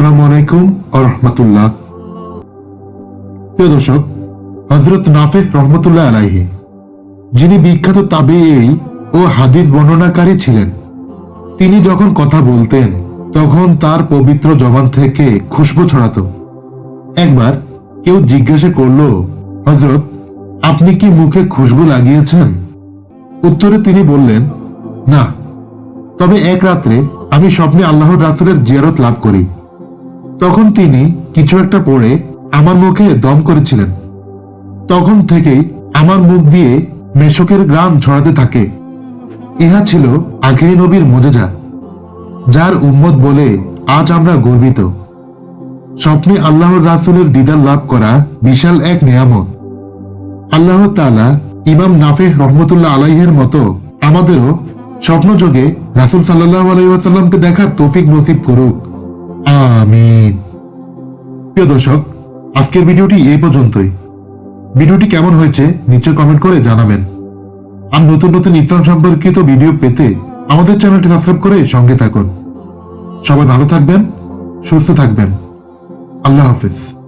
আসসালামু আলাইকুম রহমতুল্লাহ। প্রিয় দর্শক হজরত রহমতুল্লাহ আলাইহি, যিনি বিখ্যাত ও হাদিস বর্ণনাকারী ছিলেন, তিনি যখন কথা বলতেন, তখন তার পবিত্র জবান থেকে খুশবু ছড়াতো। একবার কেউ জিজ্ঞাসা করল হজরত আপনি কি মুখে খুশবু লাগিয়েছেন? উত্তরে তিনি বললেন, না, তবে এক রাত্রে আমি স্বপ্নে আল্লাহর রাসুলের জিয়ারত লাভ করি। তখন তিনি কিছু একটা পড়ে আমার মুখে দম করেছিলেন। তখন থেকেই আমার মুখ দিয়ে মেশকের গ্রাম ছড়াতে থাকে। ইহা ছিল আখিরি নবীর মজেজা, যার উম্মত বলে আজ আমরা গর্বিত। স্বপ্নে আল্লাহর রাসুলের দিদার লাভ করা বিশাল এক নিয়ামত। আল্লাহ তাআলা ইমাম নাফেহ রহমতুল্লাহ আলাইহের মতো আমাদেরও স্বপ্নযোগে রাসুল সাল্লাহ আলাইসাল্লামকে দেখার তৌফিক নসিব করুক। আমিন। প্রিয় দর্শক, আজকের ভিডিওটি এই পর্যন্তই। ভিডিওটি কেমন হয়েছে নিচে কমেন্ট করে জানাবেন। আর নতুন নতুন ইসলাম সম্পর্কিত ভিডিও পেতে আমাদের চ্যানেলটি সাবস্ক্রাইব করে সঙ্গে থাকুন। সবাই ভালো থাকবেন, সুস্থ থাকবেন। আল্লাহ হাফিজ।